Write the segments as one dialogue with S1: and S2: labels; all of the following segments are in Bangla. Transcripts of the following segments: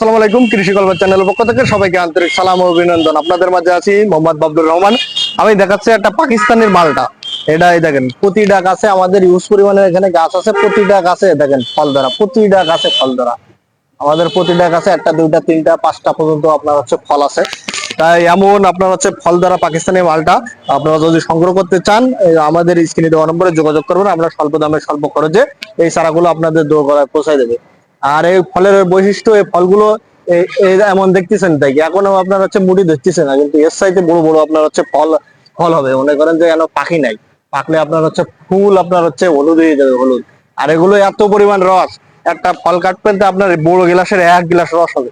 S1: আসসালামু আলাইকুম, কৃষি গল্প চ্যানেলের পক্ষ থেকে সবাইকে আন্তরিক সালাম অভিনন্দন। আপনাদের মাঝে আছি মোহাম্মদ বাবদুর রহমান। আমি দেখাচ্ছি একটা পাকিস্তানের মালটা। এটা এই দেখেন, প্রতিটা গাছে আমাদের ইউজ পরিমাণে এখানে গাছ আছে, প্রতিটা গাছে দেখেন ফল ধরা প্রতিটা গাছে ফল ধরা আমাদের প্রতিটা গাছে একটা, দুইটা, তিনটা, পাঁচটা পর্যন্ত আপনার হচ্ছে ফল আছে। তাই এমন আপনার হচ্ছে ফল ধরা পাকিস্তানি মালটা আপনারা যদি সংগ্রহ করতে চান আমাদের স্ক্রিনে দেওয়া নম্বরে যোগাযোগ করবেন, আমরা স্বল্প দামে, স্বল্প খরচে এই চারাগুলো আপনাদের দোরগোড়ায় পৌঁছায় দেবে। আর এই ফলের বৈশিষ্ট্য, এই ফলগুলো এমন দেখতেছেন তাই এখনও আপনার হচ্ছে মুড়ি দেখতেছে না, কিন্তু এর সাইডে বড় বড় আপনার হচ্ছে ফল ফল হবে। মনে করেন যে কেন পাখি নাই। পাকলে আপনার হচ্ছে ফুল আপনার হচ্ছে হলুদ হয়ে যাবে, হলুদ। আর এগুলো এত পরিমাণ রস, একটা ফল কাটবেন আপনার বড় গ্লাসের এক গ্লাস রস হবে।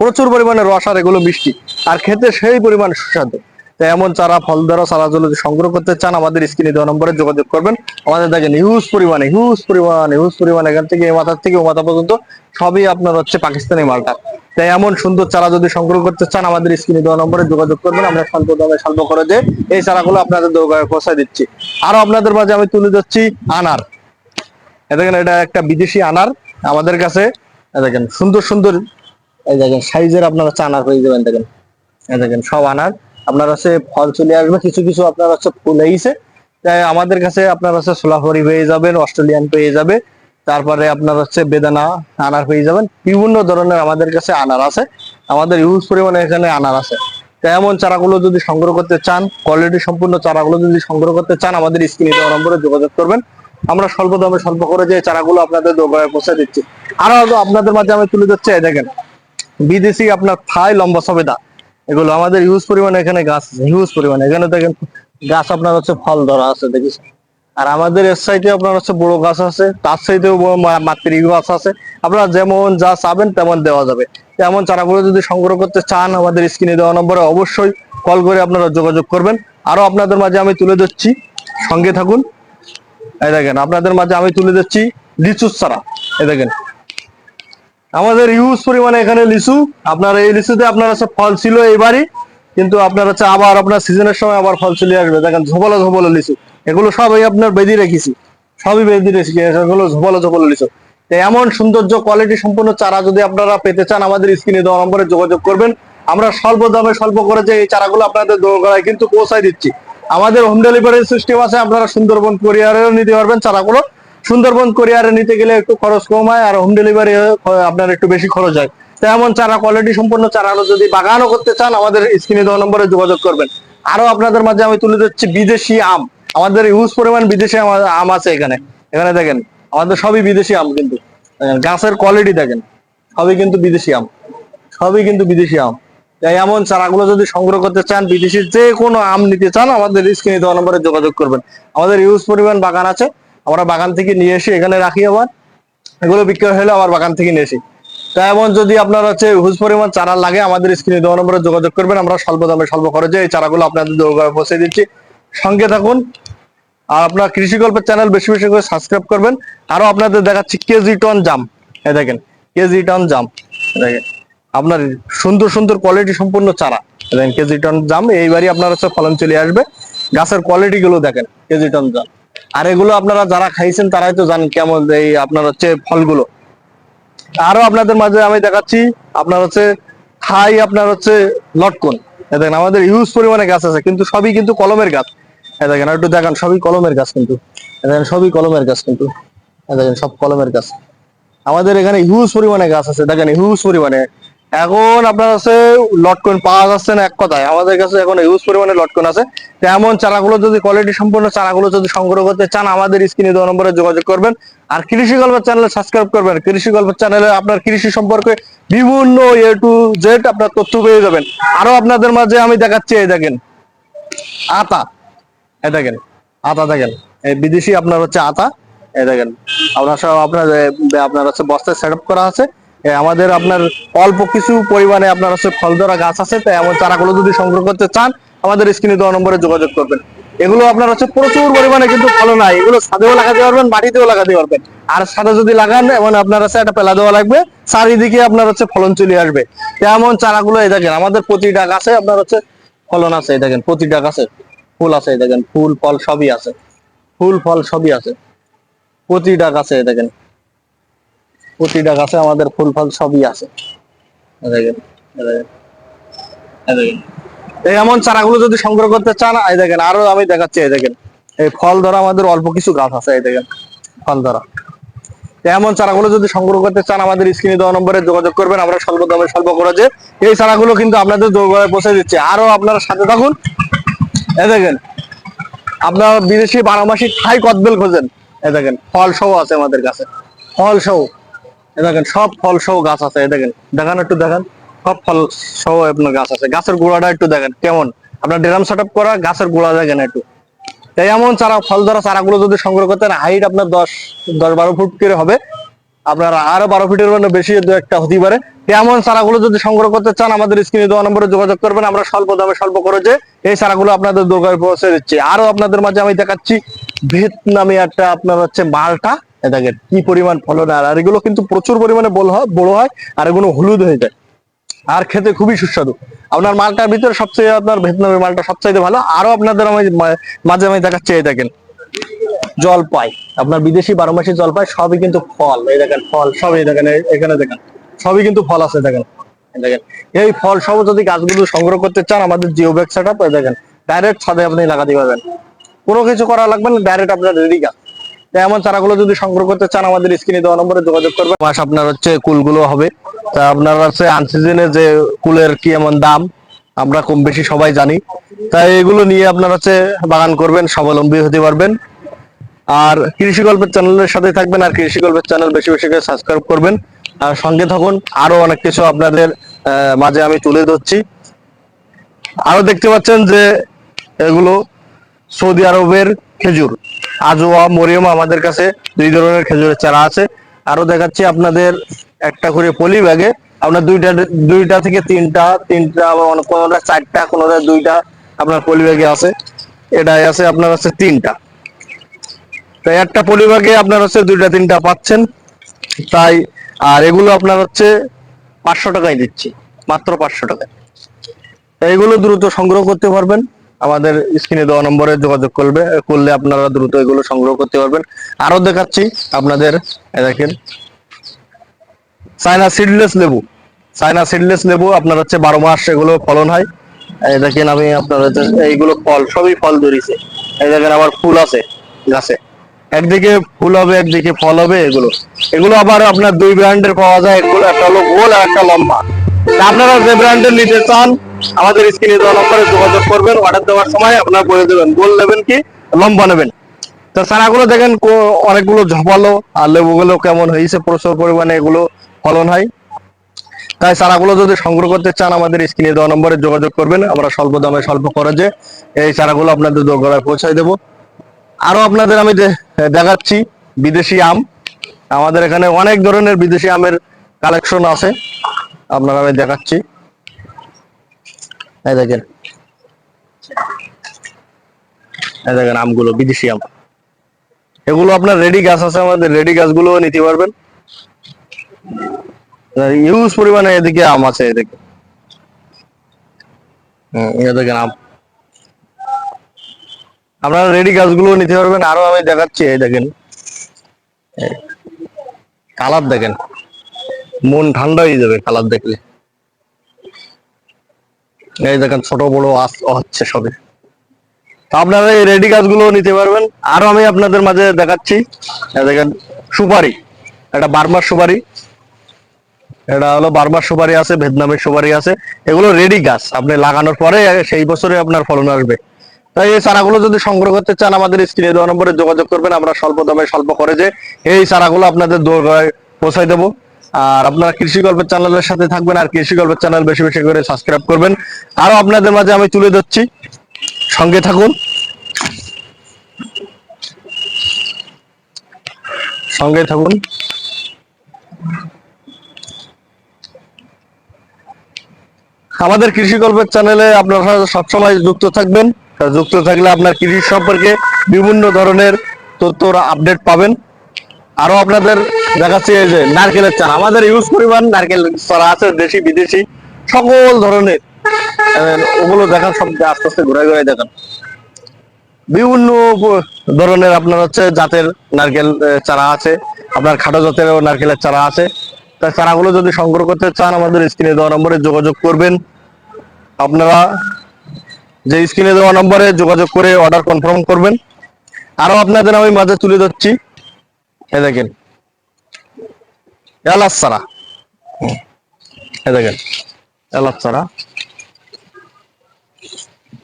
S1: প্রচুর পরিমাণে রস আর এগুলো মিষ্টি। আর খেতে সেই পরিমাণ সুস্বাদু। তো এমন চারা ফল ধরা চারা যদি সংগ্রহ করতে চান, আমাদের স্ক্রিনে দেওয়া নম্বরে যোগাযোগ করবেন। আমাদের দেখেন হিউজ পরিমাণে হিউজ পরিমাণে হিউজ পরিমাণে এখান থেকে, এই মাথার থেকে ও মাথা পর্যন্ত সবই আপনার হচ্ছে পাকিস্তানি মালটা। তাই এমন সুন্দর চারা যদি সংগ্রহ করতে চান, আমাদের স্ক্রিনে দেওয়া নম্বরে যোগাযোগ করবেন, আমরা স্বল্প দামে স্বল্প খরচে এই চারাগুলো আপনাদের পৌঁছায় দিচ্ছি। আরও আপনাদের মাঝে আমি তুলে যাচ্ছি আনার। দেখেন, এটা একটা বিদেশি আনার আমাদের কাছে। দেখেন, সুন্দর সুন্দর, এই দেখেন, সাইজের আপনারা হচ্ছে আনার হয়ে যাবেন, দেখেন। দেখেন, সব আনার। আপনার হচ্ছে ফল চলে আসবে, কিছু কিছু আপনার হচ্ছে ফুল হয়েছে। তাই আমাদের কাছে আপনার হচ্ছে সোলাফরি পেয়ে যাবেন, অস্ট্রেলিয়ান পেয়ে যাবে। তারপরে আপনার হচ্ছে বেদানা, আনার পেয়ে যাবেন। বিভিন্ন ধরনের আমাদের কাছে আনার আছে। আমাদের ইউজ পরিমাণে এখানে আনার আছে। তাই এমন চারাগুলো যদি সংগ্রহ করতে চান কোয়ালিটি সম্পূর্ণ চারাগুলো যদি সংগ্রহ করতে চান, আমাদের স্ক্রিনে দেওয়া নম্বরে যোগাযোগ করবেন। আমরা স্বল্প দামে স্বল্প করে যে চারাগুলো আপনাদের দোকানে পৌঁছে দিচ্ছি। আরও আপনাদের মাঝে আমি তুলে এই দেখেন। বিদেশি আপনার থাই লম্বা সবেদা। এগুলো আমাদের হিউজ পরিমাণে এখানে গাছ হিউজ পরিমাণে। এখানে দেখেন গাছ আপনার হচ্ছে ফল ধরা আছে, দেখিস। আর আমাদের এর সাইডে আপনার হচ্ছে বড় গাছ আছে, তার সাইডেও মাতৃ গাছ আছে। আপনারা যেমন যা চাবেন তেমন দেওয়া যাবে। তেমন চারাগুলো যদি সংগ্রহ করতে চান, আমাদের স্ক্রিনে দেওয়া নম্বরে অবশ্যই কল করে আপনারা যোগাযোগ করবেন। আরও আপনাদের মাঝে আমি তুলে দিচ্ছি সঙ্গে থাকুন। এই দেখেন, আপনাদের মাঝে আমি তুলে দিচ্ছি লিচুর চারা। এই দেখেন আমাদের ইউজ পরিমাণে এখানে লিচু। আপনার এই লিচুতে আপনার হচ্ছে ফল ছিল এইবারই কিন্তু আপনার হচ্ছে আবার আপনার সিজনের সময় আবার ফল চলে আসবে। দেখেন ঝোপালো ঝোপালো লিচু। এগুলো সবই আপনার বেঁধে রেখেছি। সবই বেঁধে রেখেছি, এগুলো ঝোপালো ঝোপালো লিচু। এমন সৌন্দর্য কোয়ালিটি সম্পূর্ণ চারা যদি আপনারা পেতে চান, আমাদের স্ক্রিনে দেওয়া নম্বরে যোগাযোগ করবেন। আমরা স্বল্প দামে স্বল্প করে যে এই চারাগুলো আপনাদের দোকানে কিন্তু পৌঁছায় দিচ্ছি। আমাদের হোম ডেলিভারি সিস্টেম আছে, আপনারা সুন্দরবন কোরিয়ারেও নিতে পারবেন চারাগুলো। সুন্দরবন, কোরিয়ারে নিতে গেলে একটু খরচ কম হয় আর হোম ডেলিভারি আপনার একটু বেশি খরচ হয়। তো এমন চারা কোয়ালিটি সম্পূর্ণ চারাগুলো যদি বাগানও করতে চান, আমাদের স্ক্রিনে দেওয়া নম্বরে যোগাযোগ করবেন। আরও আপনাদের মাঝে আমি তুলে দিচ্ছি বিদেশি আম। আমাদের ইউজ পরিমাণ বিদেশি আম আছে এখানে। এখানে দেখেন, আমাদের সবই বিদেশি আম কিন্তু। গাছের কোয়ালিটি দেখেন, সবই কিন্তু বিদেশি আম। সবই কিন্তু বিদেশি আম। তাই এমন চারাগুলো যদি সংগ্রহ করতে চান, বিদেশি যে কোনো আম নিতে চান, আমাদের স্ক্রিনে দেওয়া নম্বরে যোগাযোগ করবেন। আমাদের ইউজ পরিমাণ বাগান আছে। আমরা বাগান থেকে নিয়ে এসে এখানে রাখি আবার। এগুলো বিক্রয় হলে আবার বাগান থেকে নিয়ে আসি তাই এমন যদি আপনার হচ্ছে হুজ পরিমাণ চারা লাগে, আমাদের স্ক্রিনে দেওয়া নম্বরে যোগাযোগ করবেন। আমরা স্বল্প দামে, স্বল্প খরচে এই চারাগুলো আপনাদের পৌঁছে দিচ্ছি। সঙ্গে থাকুন। আর আপনার কৃষি গল্পের চ্যানেল বেশি বেশি করে সাবস্ক্রাইব করবেন। আরও আপনাদের দেখাচ্ছি কেজি টন জাম। এই দেখেন, কেজি টন জাম। দেখেন, আপনার সুন্দর সুন্দর কোয়ালিটি সম্পূর্ণ চারা। দেখেন, কেজি টন জাম, এইবারই আপনার হচ্ছে ফলন চলে আসবে। গাছের কোয়ালিটি গুলো দেখেন, কেজি টন জাম। আর এগুলো আপনারা যারা খাইছেন তারাই তো জানেন কেমন এই আপনার হচ্ছে ফলগুলো। আরও আপনাদের মাঝে আমি দেখাচ্ছি, আপনার হচ্ছে থাই, আপনার হচ্ছে লটকন। দেখেন, আমাদের ইউজ পরিমাণে গাছ আছে, কিন্তু সবই কিন্তু কলমের গাছ। দেখেন একটু দেখান, সবই কলমের গাছ কিন্তু। দেখেন, সবই কলমের গাছ কিন্তু। দেখেন, সব কলমের গাছ। আমাদের এখানে হিউজ পরিমাণে গাছ আছে, দেখেন হিউজ পরিমাণে। এখন আপনার কাছে লটকন পাওয়া যাচ্ছে না এক কথায়। আমাদের কাছে এখন হিউজ পরিমাণে লটকন আছে। এমন চারাগুলো যদি কোয়ালিটি সম্পূর্ণ চারাগুলো যদি সংগ্রহ করতে চান আমাদের স্ক্রিনে দেওয়া নম্বরে যোগাযোগ করবেন। আর কৃষি গল্পের চ্যানেলে সাবস্ক্রাইব করবেন। কৃষি গল্পের চ্যানেলে আপনার কৃষি সম্পর্কে বিভিন্ন এ টু জেড আপনার তথ্য পেয়ে যাবেন। আরও আপনাদের মাঝে আমি দেখাচ্ছি এই দেখেন। আতা। এই দেখেন। আতা দেখেন। এই বিদেশি আপনার হচ্ছে আতা। এই দেখেন। আপনার সব আপনার আপনার হচ্ছে বস্তায় সেট করা আছে। এ, আমাদের আপনার অল্প কিছু পরিমাণে আপনার হচ্ছে ফল ধরা গাছ আছে তাই এমন চারাগুলো যদি সংগ্রহ করতে চান, আমাদের স্ক্রিনে দেওয়া নম্বরে যোগাযোগ করবেন। এগুলো আপনার হচ্ছে প্রচুর পরিমাণে কিন্তু ফলন হয়। এগুলো ছাদেও লাগাতে পারবেন, মাটিতেও লাগাতে পারবেন। আর সাদা যদি লাগান, এমন আপনার হচ্ছে একটা পেলা দেওয়া লাগবে, চারিদিকে আপনার হচ্ছে ফলন চলে আসবে। তেমন চারাগুলো, এই দেখেন, আমাদের প্রতিটা গাছে আপনার হচ্ছে ফলন আছে, এই দেখেন, প্রতিটা গাছে ফুল আছে, এই দেখেন, ফুল, ফল সবই আছে। ফুল, ফল সবই আছে। প্রতিটা গাছে দেখেন। প্রতিটা গাছে আমাদের ফুল ফল সবই আছে। এই এমন চারাগুলো যদি সংগ্রহ করতে চান এই দেখেন আরও আমি দেখাচ্ছি এই দেখেন। এই ফল ধরা আমাদের অল্প কিছু গাছ আছে এই দেখেন ফল ধরা। এমন চারাগুলো যদি সংগ্রহ করতে চান আমাদের স্ক্রিনে দেওয়া নম্বরে যোগাযোগ করবেন আমরা স্বল্প দামে স্বল্প খরচে এই চারাগুলো কিন্তু আপনাদের দোরগোড়ায় পৌঁছে দিচ্ছে। আরও আপনারা সাথে থাকুন। এই দেখেন আপনারা বিদেশি বারো মাসি থাই কদবেল খোঁজেন। এই দেখেন ফল সহ আছে আমাদের কাছে। ফল সহ। দেখেন, সব ফল সহ গাছ আছে দেখেন। দেখান একটু, দেখেন। সব ফল সহ আপনার গাছ আছে। গাছের গোড়াটা একটু দেখেন, কেমন? আপনার ড্রাম সেট করা, গাছের গোড়া দেখেন একটু। তাই এমন চারা, ফল ধরা চারাগুলো যদি সংগ্রহ করতেন হাইট আপনার দশ দশ বারো ফুট করে হবে। আপনার আরও বারো ফিটের মানে বেশি দু একটা হতে পারে। এমন চারাগুলো যদি সংগ্রহ করতে চান, আমাদের স্ক্রিনে দেওয়া নম্বরে যোগাযোগ করবেন। আমরা স্বল্প দামে, স্বল্প খরচে এই চারাগুলো আপনাদের দোকানে পৌঁছে দিচ্ছি। আরও আপনাদের মাঝে আমি দেখাচ্ছি, ভিয়েতনামি একটা আপনার হচ্ছে মালটা। দেখেন, কি পরিমাণ ফলন, আর এগুলো কিন্তু প্রচুর পরিমাণে বড় হয় বড় হয়, আর এগুলো হলুদ হয়ে যায়। আর খেতে খুবই সুস্বাদু। আপনার মালটার ভিতরে সবচেয়ে আপনার ভিয়েতনামি মালটা সবচেয়ে ভালো আরও আপনাদের আমি মাঝে আমি দেখাচ্ছি, এই দেখেন। জলপাই, আপনার বিদেশি বারো মাসি জলপাই, সবই কিন্তু ফল, এই দেখেন, ফল সবই দেখেন এখানে দেখেন, সবই কিন্তু ফল আছে, দেখেন দেখেন। এই ফল সব যদি গাছগুলো সংগ্রহ করতে চান, আমাদের জিও ব্যাগ সেট আপ দেখেন ডাইরেক্ট ছাদে আপনি লাগাতে পারবেন। কোনো কিছু করা লাগবে না ডাইরেক্ট আপনার রেডি গাছ। তাই এমন চারাগুলো যদি সংগ্রহ করতে চান, আমাদের স্ক্রিনে দেওয়া নম্বরে যোগাযোগ করবেন। মাস আপনার হচ্ছে কুলগুলো হবে। তা আপনার হচ্ছে আনসিজনে যে কুলের কি এমন দাম, আমরা কম বেশি সবাই জানি। তাই এগুলো নিয়ে আপনার হচ্ছে বাগান করবেন, স্বাবলম্বী হতে পারবেন। আর কৃষি গল্পের চ্যানেলের সাথে থাকবেন, আর কৃষি গল্পের চ্যানেল বেশি বেশি করে সাবস্ক্রাইব করবেন। আর সঙ্গে থাকুন, আরও অনেক কিছু আপনাদের মাঝে আমি তুলে ধরছি। আরও দেখতে পাচ্ছেন যে এগুলো সৌদি আরবের খেজুর। আজোয়া, মরিয়ম আমাদের কাছে দুই ধরনের খেজুরের চারা আছে। আরও দেখাচ্ছি আপনাদের একটা করে পলি ব্যাগে। আপনার দুইটা দুইটা থেকে তিনটা তিনটা আবার কোনোটা, চারটা, কোনোটা দুইটা আপনার পলি ব্যাগে আছে। এটাই আছে আপনার হচ্ছে তিনটা। তাই একটা পলিব্যাগে আপনার হচ্ছে দুইটা, তিনটা পাচ্ছেন। তাই, আর এগুলো আপনার হচ্ছে পাঁচশো টাকায় দিচ্ছি, মাত্র পাঁচশো টাকায়। এইগুলো দ্রুত সংগ্রহ করতে পারবেন। আমাদের স্ক্রিনে দেওয়া নম্বরে যোগাযোগ করবে, করলে আপনারা দ্রুত এগুলো সংগ্রহ করতে পারবেন। আরও দেখাচ্ছি আপনাদের দেখেন। চায়না সিডলেস লেবু। চায়না সিডলেস লেবু, আপনার হচ্ছে বারো মাস এগুলো ফলন হয়। দেখেন আমি আপনার এইগুলো ফল, সবই ফল ধরিছে। এই দেখেন ফুল আছে, গাছে। একদিকে ফুল হবে, একদিকে ফল হবে এগুলো। এগুলো আবার আপনার দুই ব্র্যান্ডের পাওয়া যায়, এগুলো একটা হলো গোল আর একটা লম্বা। আপনারা যে ব্র্যান্ডের নিতে চান আমাদের স্ক্রিনে দেওয়া নম্বরে যোগাযোগ করবেন অর্ডার দেওয়ার সময় আপনারা বলে দেবেন গোল নেবেন কি লম্বা নেবেন। তো চারাগুলো দেখেন অনেকগুলো ঝপালো আর লেবুগুলো কেমন হয়েছে, প্রচুর পরিমাণে এগুলো ফলন হয়। তাই চারাগুলো যদি সংগ্রহ করতে চান, আমাদের স্ক্রিনে দেওয়া নম্বরে যোগাযোগ করবেন, আমরা স্বল্প দামে, স্বল্প খরচে এই চারাগুলো আপনাদের দোরগোড়ায় পৌঁছায় দেবো। আরও আপনাদের আমি দেখাচ্ছি, বিদেশি আম। আমাদের এখানে অনেক ধরনের বিদেশি আমের কালেকশন আছে, আপনারা আমি দেখাচ্ছি। এই দেখেন। এই দেখেন আমগুলো, বিদেশি আম। এগুলো আপনার রেডি গাছ আছে, আমাদের রেডি গাছগুলো নিতে পারবেন। ইউজ পরিমাণে এদিকে আম আছে এদিকে আম। আপনারা রেডি গাছগুলো নিতে পারবেন, আরও আমি দেখাচ্ছি, এই দেখেন। কালার দেখেন। মন ঠান্ডা হয়ে যাবে কালার দেখলে। এই দেখেন, ছোট বড় আস, হচ্ছে সবে তো আপনারা এই রেডি গাছগুলো নিতে পারবেন। আরও আমি আপনাদের মাঝে দেখাচ্ছি। দেখেন, সুপারি। এটা বার্মার সুপারি। এটা হলো বার্মার সুপারি আছে, ভিয়েতনামের সুপারি আছে। এগুলো রেডি গাছ। আপনি লাগানোর পরে সেই বছরে আপনার ফলন আসবে। তাই এই চারাগুলো যদি সংগ্রহ করতে চান, আমাদের স্ক্রিনে দেওয়া নম্বরে যোগাযোগ করবেন। আমরা স্বল্প দামে স্বল্প খরচে এই চারাগুলো আপনাদের দোরগোড়ায় পৌঁছাই দেবো। আর আপনারা কৃষি গল্পের চ্যানেলের সাথে থাকবেন আর কৃষি গল্পের চ্যানেল বেশি বেশি করে সাবস্ক্রাইব করবেন। আরও আপনাদের মাঝে আমি তুলে ধরছি। সঙ্গে থাকুন। সঙ্গে থাকুন। আমাদের কৃষি গল্পের চ্যানেলে আপনারা সবসময় যুক্ত থাকবেন। যুক্ত থাকলে আপনার কৃষি সম্পর্কে বিভিন্ন ধরনের তথ্য আপডেট পাবেন। আরও আপনাদের দেখাচ্ছি এই যে নারকেলের চারা। আমাদের ইউজ পরিমাণ নারকেল চারা আছে, দেশি, বিদেশি, সকল ধরনের। ওগুলো দেখান, সব আস্তে আস্তে ঘুরে ঘুরে দেখান। বিভিন্ন ধরনের আপনার হচ্ছে জাতের নারকেল চারা আছে। আপনার খাটো জাতের নারকেলের চারা আছে। তাই চারাগুলো যদি সংগ্রহ করতে চান, আমাদের স্ক্রিনে দেওয়া নম্বরে যোগাযোগ করবেন। আপনারা যে স্ক্রিনে দেওয়া নম্বরে যোগাযোগ করে অর্ডার কনফার্ম করবেন। আরও আপনাদের আমি মাঝে তুলে ধরছি। দেখেন। এলাচ এ দেখেন, এলাচ চারা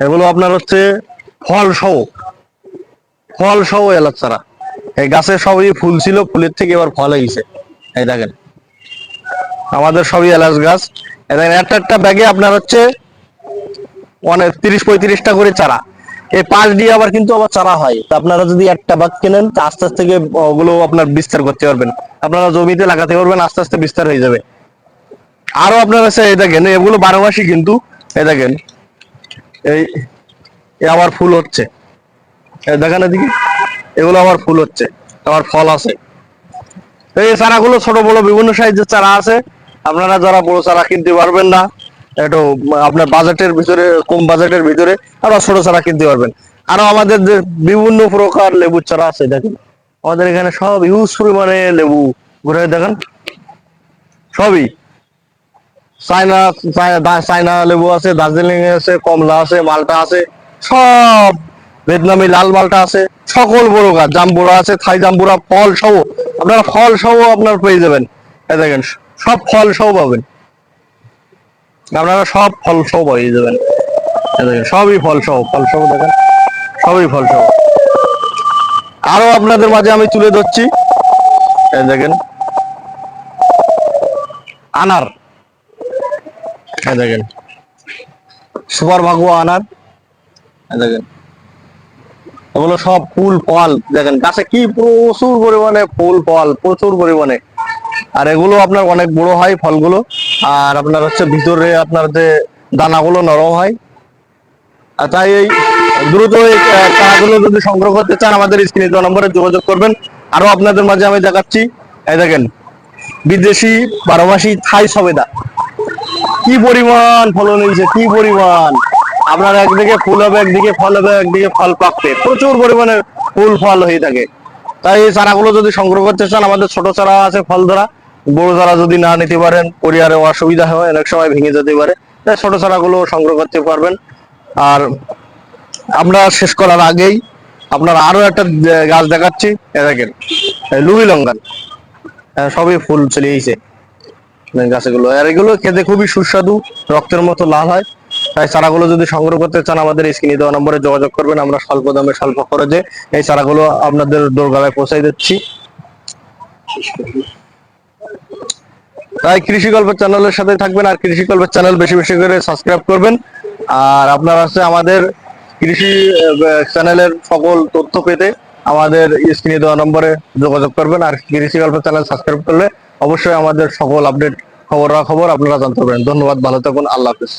S1: এগুলো আপনার হচ্ছে ফল সহ ফল সহ এলাচ চারা এই গাছে সবই ফুল ছিল, ফুলের থেকে এবার ফল হয়েছে এই দেখেন, আমাদের সবই এলাচ গাছ। দেখেন, একটা একটা ব্যাগে আপনার হচ্ছে অনেক, তিরিশ পঁয়ত্রিশটা করে চারা। এই পাশ দিয়ে আবার কিন্তু আবার চারা হয়। আপনারা যদি একটা বাগ কেনেন, তা আস্তে আস্তে ওগুলো আপনার বিস্তার করতে পারবেন। আপনারা জমিতে লাগাতে পারবেন, আস্তে আস্তে বিস্তার হয়ে যাবে। আরও আপনার কাছে এই দেখেন, এগুলো বারো মাসই কিন্তু, এই দেখেন, এই আবার ফুল হচ্ছে। দেখেন এদিকে, এগুলো আবার ফুল হচ্ছে আবার ফল আছে। এই চারাগুলো ছোট বড় বিভিন্ন সাইজের চারা আছে। আপনারা যারা বড় চারা কিনতে পারবেন না একটু, আপনার বাজেটের ভিতরে, কম বাজেটের ভিতরে আরও ছোট চারা কিনতে পারবেন। আরও আমাদের যে বিভিন্ন প্রকার লেবুর চারা আছে, দেখেন। আমাদের এখানে সব হিউজ পরিমাণে লেবু ঘুরে দেখেন। সবই। চায়না, চায়না- লেবু আছে, দার্জিলিং আছে, কমলা আছে, মালটা আছে, সব ভিয়েতনামি লাল মালটা আছে, সকল বড় গাছ জাম্বুরা আছে, থাই জাম্বুরা, ফল সহ। আপনারা ফল সহ আপনার পেয়ে যাবেন। দেখেন, সব ফল সহ পাবেন। আপনারা সব ফল সহ পেয়ে যাবেন দেখেন, সবই ফল সহ ফল সহ দেখেন, সবই ফল সহ আরও আপনাদের মাঝে আমি তুলে ধরছি। দেখেন, আনার। দেখেন, সুপার ভাগুয়া আনার। দেখেন, এগুলো সব ফুল ফল। দেখেন, গাছে কি প্রচুর পরিমাণে ফুল ফল, প্রচুর পরিমাণে। আর এগুলো আপনার অনেক বড় হয় ফলগুলো। আর আপনার হচ্ছে ভিতরে আপনার যে দানাগুলো নরম হয়। আর তাই এই দ্রুত এই চারাগুলো যদি সংগ্রহ করতে চান, আমাদের স্ক্রিনে দেওয়া নম্বরে যোগাযোগ করবেন। আরও আপনাদের মাঝে আমি দেখাচ্ছি। এই দেখেন, বিদেশি বারোমাসি থাই সবেদা। কি পরিমাণ ফলন হয়েছে কি পরিমাণ। আপনার একদিকে ফুল হবে, একদিকে ফল হবে, একদিকে ফল পাকবে প্রচুর পরিমাণে ফুল ফল হয়ে থাকে। তাই এই চারাগুলো যদি সংগ্রহ করতে চান, আমাদের ছোট চারা আছে ফল ধরা বড় চারা যদি না নিতে পারেন পরিবারে অসুবিধা হয়, অনেক সময় ভেঙে যেতে পারে, তাই ছোট চারাগুলো সংগ্রহ করতে পারবেন। আর আমরা শেষ করার আগেই আপনার আরও একটা গাছ দেখাচ্ছি দেখেন লুবি লঙ্কান। সবই ফুল চলে এসেছে গাছগুলো, আর এগুলো খেতে খুবই সুস্বাদু, রক্তের মতো লাল হয়। তাই চারাগুলো যদি সংগ্রহ করতে চান, আমাদের স্ক্রিনে দেওয়া নম্বরে যোগাযোগ করবেন। আমরা স্বল্প দামে, স্বল্প খরচে এই চারাগুলো আপনাদের দোরগালায় পৌঁছাই দিচ্ছি। তাই কৃষি গল্পের চ্যানেলের সাথে থাকবেন আর কৃষি গল্পের চ্যানেল বেশি বেশি করে সাবস্ক্রাইব করবেন। আর আপনারা হচ্ছে আমাদের কৃষি চ্যানেলের সকল তথ্য পেতে আমাদের স্ক্রিনে দেওয়া নম্বরে যোগাযোগ করবেন। আর কৃষি গল্পের চ্যানেল সাবস্ক্রাইব করলে অবশ্যই আমাদের সকল আপডেট খবর খবর আপনারা জানতে পারবেন। ধন্যবাদ, ভালো থাকুন, আল্লাহ হাফিজ।